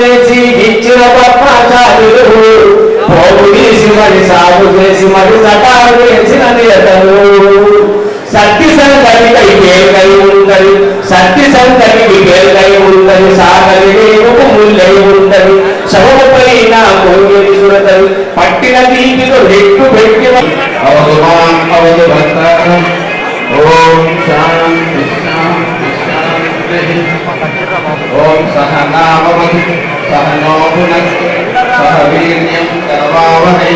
చేసి ఇచ్చిన పద్మాచార్యులు పోగు తీసి మరి సాగు చేసి మరి సటాలు చేసిన నేతలు. సత్తి సంగతికై వేల్కై ఉందని సత్తి సంగతికి వేల్కై ఉందని సాగలి రేవుకు ముల్లై ఉందని శవపైన కొంగిలి సురతలు పట్టిన దీపిలో రెట్టు పెట్టి అవధుమాన్ భక్త ఓం శాంతి. ఓం సహనామవతు సహనో భునక్తు సహ వీర్యం కరవావహై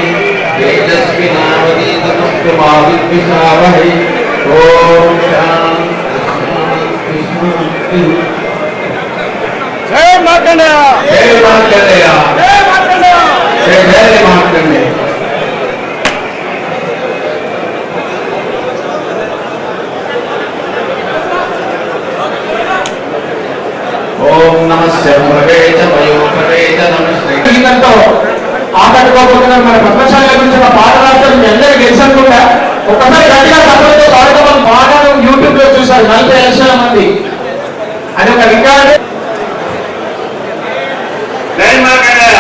తేజస్వినావదీతమస్తు మా విద్విషావహై ఓం శాంతి శాంతి శాంతి జై మార్కండేయ జై మార్కండేయ జై ఆకట్టుకోబోతున్నారు మన పద్మశాల గురించి ఒక పాట రాష్ట్రం మీ అందరికీ తెలుసనుకుంటా ఒక్కసారి గట్టిగా పక్కనతో పాడుకోమని పాటను యూట్యూబ్లో చూశారు. నలభై లక్షల మంది. అది ఒక రికార్డు. జై మార్కండేయ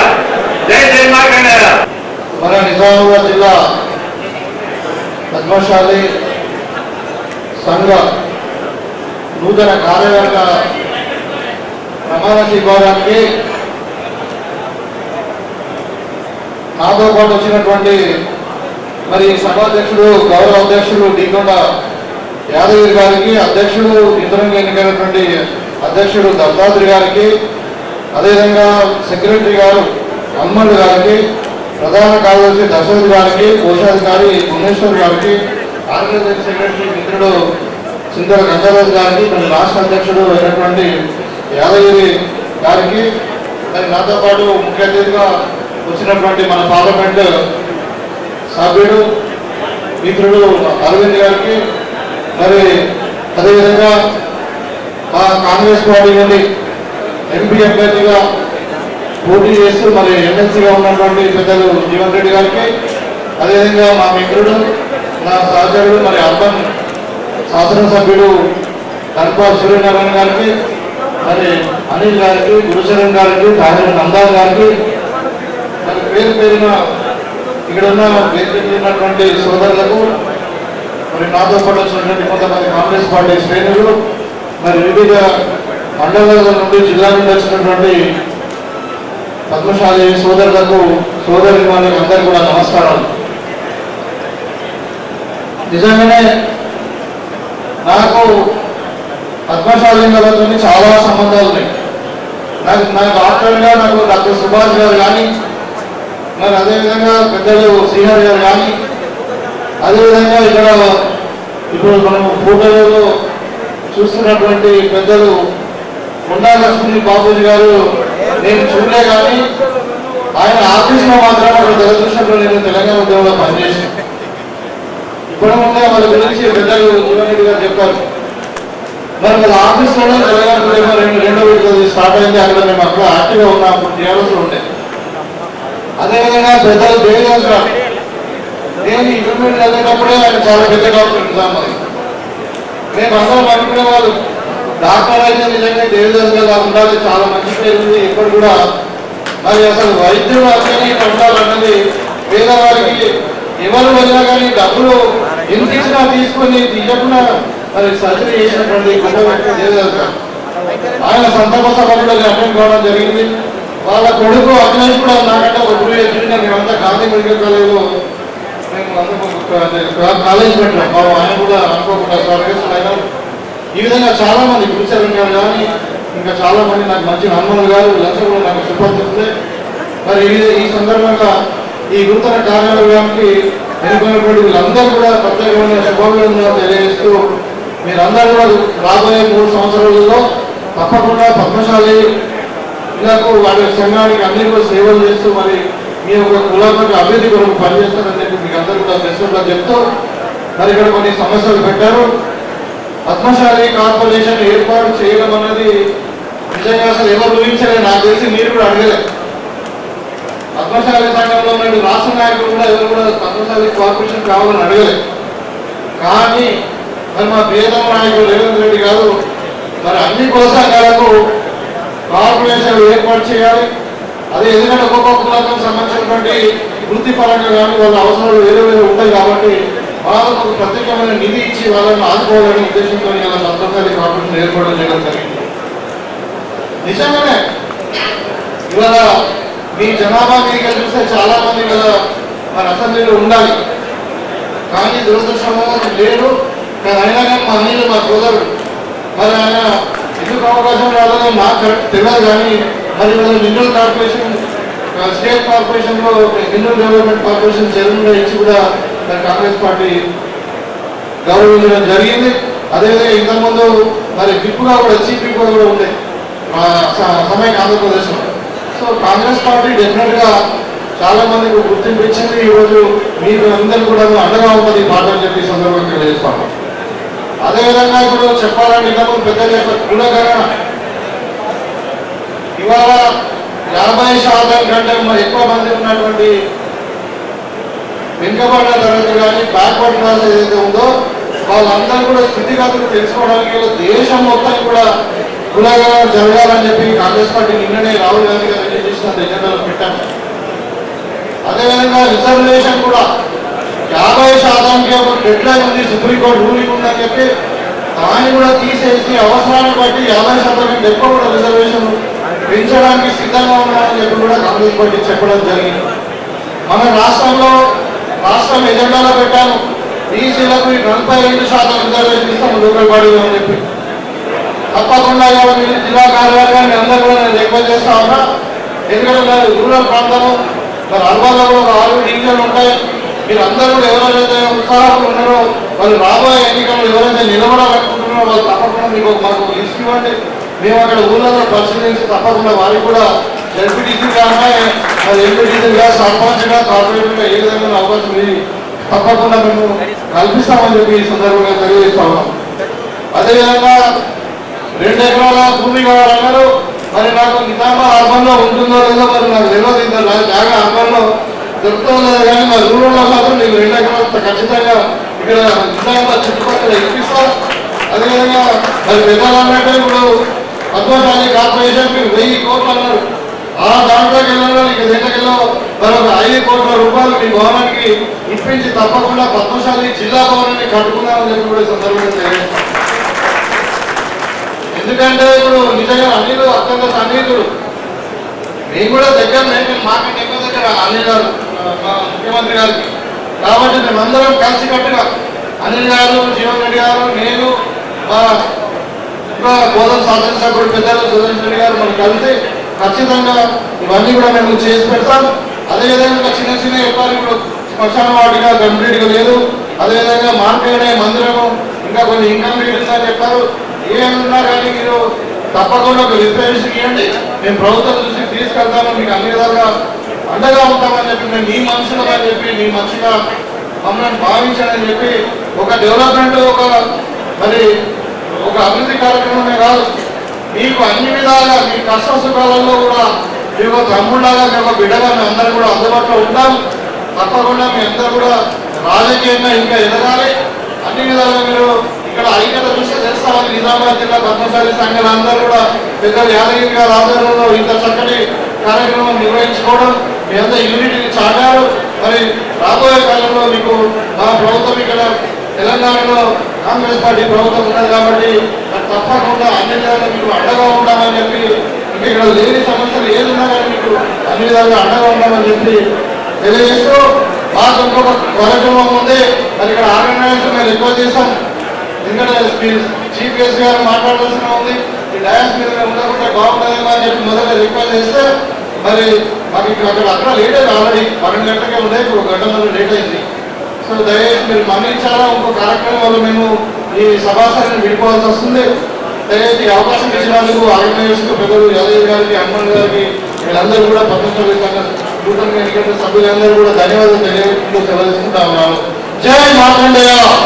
జై జై మార్కండేయ మన నిజామాబాద్ జిల్లా పద్మశాలి సంఘ నూతన కార్యవర్గ ప్రమాణ స్వీకారానికి నాతో పాటు వచ్చినటువంటి మరి సభాధ్యక్షుడు గౌరవ అధ్యక్షుడు నీకొండ యాదగిరి గారికి అధ్యక్షుడు ఇతరంగా ఎన్నికైనటువంటి అధ్యక్షుడు దత్తాత్రి గారికి అదేవిధంగా సెక్రటరీ గారు అమ్మడు గారికి ప్రధాన కార్యదర్శి దశరథ్ గారికి కోశాధికారి భువనేశ్వర్ గారికి ఆంధ్రప్రదేశ్ సెక్రటరీ మిత్రుడు సింధర గంగారాజు గారికి మరి రాష్ట్ర అధ్యక్షుడు అయినటువంటి యాదగిరి గారికి మరి నాతో పాటు ముఖ్య అతిథిగా వచ్చినటువంటి మన పార్లమెంట్ సభ్యుడు మిత్రుడు అరవింద్ గారికి మరి అదేవిధంగా మా కాంగ్రెస్ పార్టీ నుండి ఎంపీ అభ్యర్థిగా పోటీ చేస్తూ మరి ఎమ్మెల్సీగా ఉన్నటువంటి పెద్దలు జీవన్ రెడ్డి గారికి అదేవిధంగా మా మిత్రుడు నా సహచరుడు మరి అర్బన్ శాసనసభ్యుడు కల్పా సూర్యనారాయణ గారికి మరి అనిల్ గారికి గురుచరణ్ గారికి తాహిర్ నందాల్ గారికి పేరు పేరున ఇక్కడ ఉన్న ఉన్నటువంటి సోదరులకు మరి నాతో పాటు వచ్చినటువంటి కొంతమంది కాంగ్రెస్ పార్టీ శ్రేణులు మరి వివిధ మండలాల నుండి జిల్లా నుండి వచ్చినటువంటి పద్మశాలి సోదరులకు సోదరి వాళ్ళకి అందరికీ కూడా నమస్కారం నిజంగానే నాకు పద్మశాలింగలతో చాలా సంబంధాలు ఉన్నాయి. నాకు నాకు ఆత్మీయంగా నాకు డాక్టర్ సుభాష్ గారు కానీ మరి అదేవిధంగా పెద్దలు శ్రీహరి గారు కానీ అదేవిధంగా ఇక్కడ ఇప్పుడు మనం ఫోటోలలో చూస్తున్నటువంటి పెద్దలు కొండా లక్ష్మీ గారు నేను చూడలే కానీ ఆయన ఆఫీస్లో మాత్రం అక్కడ దురదృష్టంలో నేను తెలంగాణ ఉద్యోగంలో పనిచేసాను ఇప్పుడు ముందే వాళ్ళ గురించి పెద్దలు జీవన్ గారు చెప్పారు. మరి వాళ్ళ ఆఫీస్లోనే తెలంగాణ రెండు రెండో విడత స్టార్ట్ అయింది అక్కడ మేము అక్కడ యాక్టివ్గా ఉన్నాం అప్పుడు ఉండే. అదేవిధంగా పెద్దలు దేవిదాస్ నేను ఇంటర్మీడియట్ చదివేటప్పుడే ఆయన చాలా పెద్ద డాక్టర్ నిజామాబాద్ మేము అందరం అనుకునే వాళ్ళు డాక్టర్ అయితే నిజంగా దేవదాస్ గారు ఉండాలి చాలా మంచి పేరు ఉంది. ఇప్పుడు కూడా మరి అసలు వైద్యుడు అట్లనే ఇట్లా ఉండాలన్నది పేదవారికి ఎవరు వెళ్ళినా కానీ డబ్బులు ఎంత ఇచ్చినా తీసుకొని తీయకుండా మరి సర్జరీ చేసినటువంటి దేవదాస్ గారు ఆయన సంతాప సభలో అటెండ్ కావడం జరిగింది. వాళ్ళ కొడుకు అఖిలేష్ కూడా నాకంటే ఒక టూ ఇయర్స్ జూనియర్ మేమంతా గాంధీ మెడికల్ కాలేజ్లో మేము కాలేజ్ పెట్టాం బాబు ఆయన కూడా అనుకోకుండా సార్ ఈ విధంగా చాలా మంది గురుచరణ్ కానీ ఇంకా చాలా మంది నాకు మంచి హనుమాన్ గారు లంచంలో నాకు సుపరిచితులే మరి ఈ- ఈ సందర్భంగా ఈ నూతన కార్యాలయానికి ఎన్నుకున్నటువంటి వీళ్ళందరూ కూడా ప్రత్యేకమైన శుభాభినందనలు తెలియజేస్తూ మీరందరూ కూడా రాబోయే మూడు సంవత్సరాలలో తప్పకుండా పద్మశాలి ఇలాకు వారి సంఘానికి అందరికీ సేవలు చేస్తూ మరి మీ యొక్క కులాత్మక అభివృద్ధి కొరకు పనిచేస్తారని చెప్పి మీకు అందరూ కూడా ప్రశ్నలో చెప్తూ మరి ఇక్కడ కొన్ని సమస్యలు పెట్టారు. పద్మశాలి కార్పొరేషన్ ఏర్పాటు చేయడం అన్నది నిజంగా అసలు ఎవరు ఊహించలేదు. నాకు తెలిసి మీరు కూడా అడగలేదు. పద్మశాలి సంఘంలో ఉన్న రాష్ట్ర నాయకులు కూడా ఎవరు కూడా పద్మశాలి కార్పొరేషన్ కావాలని అడగలేదు. కానీ మరి మా పేదమ నాయకుడు రేవంత్ రెడ్డి గారు మరి అన్ని ప్రోత్సాహాలకు కార్పొరేషన్లు ఏర్పాటు చేయాలి. అదే ఎందుకంటే ఒక్కొక్క కులాలకు సంబంధించినటువంటి వృత్తిపరంగా కానీ వాళ్ళ అవసరాలు వేరే వేరే ఉంటాయి కాబట్టి వాళ్ళకు ఒక ప్రత్యేకమైన నిధి ఇచ్చి వాళ్ళని ఆదుకోవాలనే ఉద్దేశంతో ఇలా భద్రకాళి కార్పొరేషన్ ఏర్పాటు చేయడం జరిగింది. నిజంగానే ఇవాళ మీ జనాభా మీకు చూస్తే చాలా మంది ఇవాళ మన అసెంబ్లీలో ఉండాలి. కానీ దురదృష్టం లేదు కానీ అయినా కానీ మా అన్నయ్య మా సోదరుడు మరి ఆయన ఎందుకు అవకాశం రాదని నాకు తెలియదు కానీ మరి ఇవాళ మినరల్ కార్పొరేషన్ స్టేట్ కార్పొరేషన్లో మినరల్ డెవలప్మెంట్ కార్పొరేషన్ చైర్మన్గా ఇచ్చి కూడా మరి కాంగ్రెస్ పార్టీ గౌరవించడం జరిగింది. అదేవిధంగా ఇంతకుముందు మరి విప్పుగా కూడా చీఫ్ విప్పుగా కూడా ఉంది ఆ, స- ఆంధ్రప్రదేశ్లో. సో కాంగ్రెస్ పార్టీ డెఫినెట్గా చాలా మందికి గుర్తింపు ఇచ్చింది. ఈరోజు మీరు మీకు అందరూ కూడా అండగా ఉన్నది ఈ పాట అని చెప్పి సందర్భంగా తెలియజేస్తాను అదేవిధంగా ఇప్పుడు చెప్పాలంటే ఇంతకు పెద్ద చెప్పారు కులగణన ఇవాళ యాభై శాతం కంటే ఎక్కువ మంది ఉన్నటువంటి వెనుకబడిన తరగతి కానీ బ్యాక్వర్డ్ క్లాస్ ఏదైతే ఉందో వాళ్ళందరూ కూడా స్థితిగతులు తెలుసుకోవడానికి దేశం మొత్తం కూడా కులగా జరగాలని చెప్పి కాంగ్రెస్ పార్టీ నిన్ననే రాహుల్ గాంధీ గారు రిలీజ్ చేసిన ఎజెండాలో పెట్టాను అదేవిధంగా రిజర్వేషన్ కూడా యాభై శాతానికి ఒక డెడ్ లైన్ ఉంది సుప్రీంకోర్టు రూలింగ్ ఉందని చెప్పి దాన్ని కూడా తీసేసి అవసరాన్ని బట్టి యాభై శాతం కంటే ఎక్కువ కూడా రిజర్వేషన్ పెంచడానికి సిద్ధంగా ఉన్నామని చెప్పి కూడా కాంగ్రెస్ పార్టీ చెప్పడం జరిగింది. మన రాష్ట్రంలో రాష్ట్రం ఎజెండాలో పెట్టాము బీసీలకు నలభై రెండు శాతం రిజర్వేషన్ ఇస్తాము రూపాయలు బాడీలో అని చెప్పి. తప్పకుండా ఇవాళ మీరు జిల్లా కార్యాలయాన్ని అందరూ కూడా నేను రిక్వెస్ట్ చేస్తా ఉన్నా. ఎందుకంటే రూరల్ ప్రాంతము మరి అర్బన్లో కూడా ఒక ఆరు డివిజన్లు ఉంటాయి. మీరు అందరూ కూడా ఎవరైతే ఉత్సాహం ఉన్నారో వాళ్ళు రాబోయే ఎన్నికల్లో ఎవరైతే నిలబడాలనుకుంటున్నారో వాళ్ళు తప్పకుండా మీకు మాకు లిస్ట్ ఇవ్వండి. మేము అక్కడ ఊళ్ళలో పరిశీలించి తప్పకుండా వారికి కూడా ఎల్పిటీసీ కానీ మరి ఎంపీటీసీగా సర్పంచ్గా కార్పొరేటర్గా ఏ విధంగా అవకాశం తప్పకుండా మేము కల్పిస్తామని చెప్పి ఈ సందర్భంగా తెలియజేస్తా ఉన్నాం. అదేవిధంగా రెండు ఎకరాల భూమి కావాలన్నారు మరి నాకు నిజామా అర్బన్ ఉంటుందో లేదో మరి నాకు తెలియదు. ఇంత జాగా అర్బన్ దొరుకుతుందో కానీ మా రూరల్ మాత్రం నీకు రెండు ఎకరాలు ఖచ్చితంగా ఇక్కడ నిజామా చుట్టుపక్కల ఇప్పిస్తాం. అదేవిధంగా మరి పెద్దలు ఇప్పుడు పద్మశాలి కార్పొరేషన్ మీరు వెయ్యి కోట్లు అన్నారు. ఆ దాంట్లోకి వెళ్ళాలో నీకు దగ్గరలో మరి ఒక ఐదు కోట్ల రూపాయలు మీ భవనానికి ఇప్పించి తప్పకుండా పద్మశాలి జిల్లా భవనాన్ని కట్టుకున్నామని చెప్పి కూడా సందర్భంగా ఎందుకంటే ఇప్పుడు నిజంగా అన్నిలు అత్యంత సన్నిహితుడు. మేము కూడా దగ్గర నేను మాకంటే దగ్గర అనిల్ ముఖ్యమంత్రి గారికి కాబట్టి మేమందరం కలిసికట్టుగా అనిల్ గారు జీవన్ రెడ్డి గారు నేను మా ఇంకా గోదాం శాసనసభ్యుడు పెద్దలు సురేష్ రెడ్డి గారు మనం కలిసి ఖచ్చితంగా ఇవన్నీ కూడా మేము చేసి పెడతాం. అదేవిధంగా చిన్న చిన్న చెప్పాలి ఇప్పుడు శ్మశాన వాటిగా కంప్లీట్గా లేదు. అదేవిధంగా మార్కెట్ మందిరము ఇంకా కొన్ని ఇన్కమ్ రీడింగ్స్ అని చెప్పారు. ఏమన్నా కానీ మీరు తప్పకుండా ఒక రిజర్వేషన్ ఇవ్వండి. మేము ప్రభుత్వం చూసి తీసుకెళ్తాము. మీకు అన్ని విధాలుగా అండగా ఉంటామని చెప్పి మేము మీ మనుషులు అని చెప్పి మీ మనిషిగా మమ్మల్ని భావించాలని చెప్పి ఒక డెవలప్మెంట్ ఒక మరి ఒక అభివృద్ధి కార్యక్రమమే కాదు మీకు అన్ని విధాలుగా మీ కష్ట సుఖాలలో కూడా మీకు ఒక తమ్ముళ్ళగా మీ బిడ్డగా మేము అందరూ కూడా అందుబాటులో ఉంటాం. తప్పకుండా మీ అందరూ కూడా రాజకీయంగా ఇంకా ఎదగాలి. అన్ని విధాలుగా మీరు ఇక్కడ ఐక్యత చూస్తే తెలుస్తామని నిజామాబాద్ జిల్లా పద్మశాలి సంఘాలు అందరూ కూడా పెద్ద యాదగిరి గారి ఆధ్వర్యంలో ఇంత చక్కటి కార్యక్రమం నిర్వహించుకోవడం మీ యూనిట్ యూనిటీని మరి రాబోయే కాలంలో మీకు మా ప్రభుత్వం ఇక్కడ తెలంగాణలో కాంగ్రెస్ పార్టీ ప్రభుత్వం ఉన్నది కాబట్టి తప్పకుండా అన్ని విధాలుగా మీకు అండగా ఉంటామని చెప్పి ఇంకా ఇక్కడ లేని సమస్యలు ఏది ఉన్నా కానీ మీకు అన్ని విధాలుగా అండగా ఉంటామని చెప్పి తెలియజేస్తూ మాకు ఇంకొక కార్యక్రమం ఉంది మరి ఇక్కడ ఆర్గనైజేషన్ మేము ఎక్కువ చేస్తాం ఎందుకంటే చీఫ్ గెస్ట్ గారు మాట్లాడాల్సిన ఉంది. ఈ డయాస్ మీద ఉండకుండా బాగుంటుందేమో అని చెప్పి మొదట రిక్వెస్ట్ చేస్తే మరి మాకు ఇక్కడ అక్కడ అక్కడ లేట్ అయింది ఆల్రెడీ పన్నెండు గంటలకే ఉండే ఇప్పుడు ఒక గంట ముందు లేట్ అయింది. సో దయచేసి మీరు మన్నించాలా? ఇంకో కార్యక్రమంలో మేము ఈ సభాసరిని విడిపోవాల్సి వస్తుంది. దయచేసి అవకాశం ఇచ్చినందుకు ఆర్గనైజేషన్ పెద్దలు యాదవ్ గారికి అమ్మన్ గారికి వీళ్ళందరూ కూడా పద్మశాలి కూటమి సభ్యులందరూ కూడా ధన్యవాదాలు తెలియజేస్తూ సెలవు ఉన్నాను జై మార్కండేయ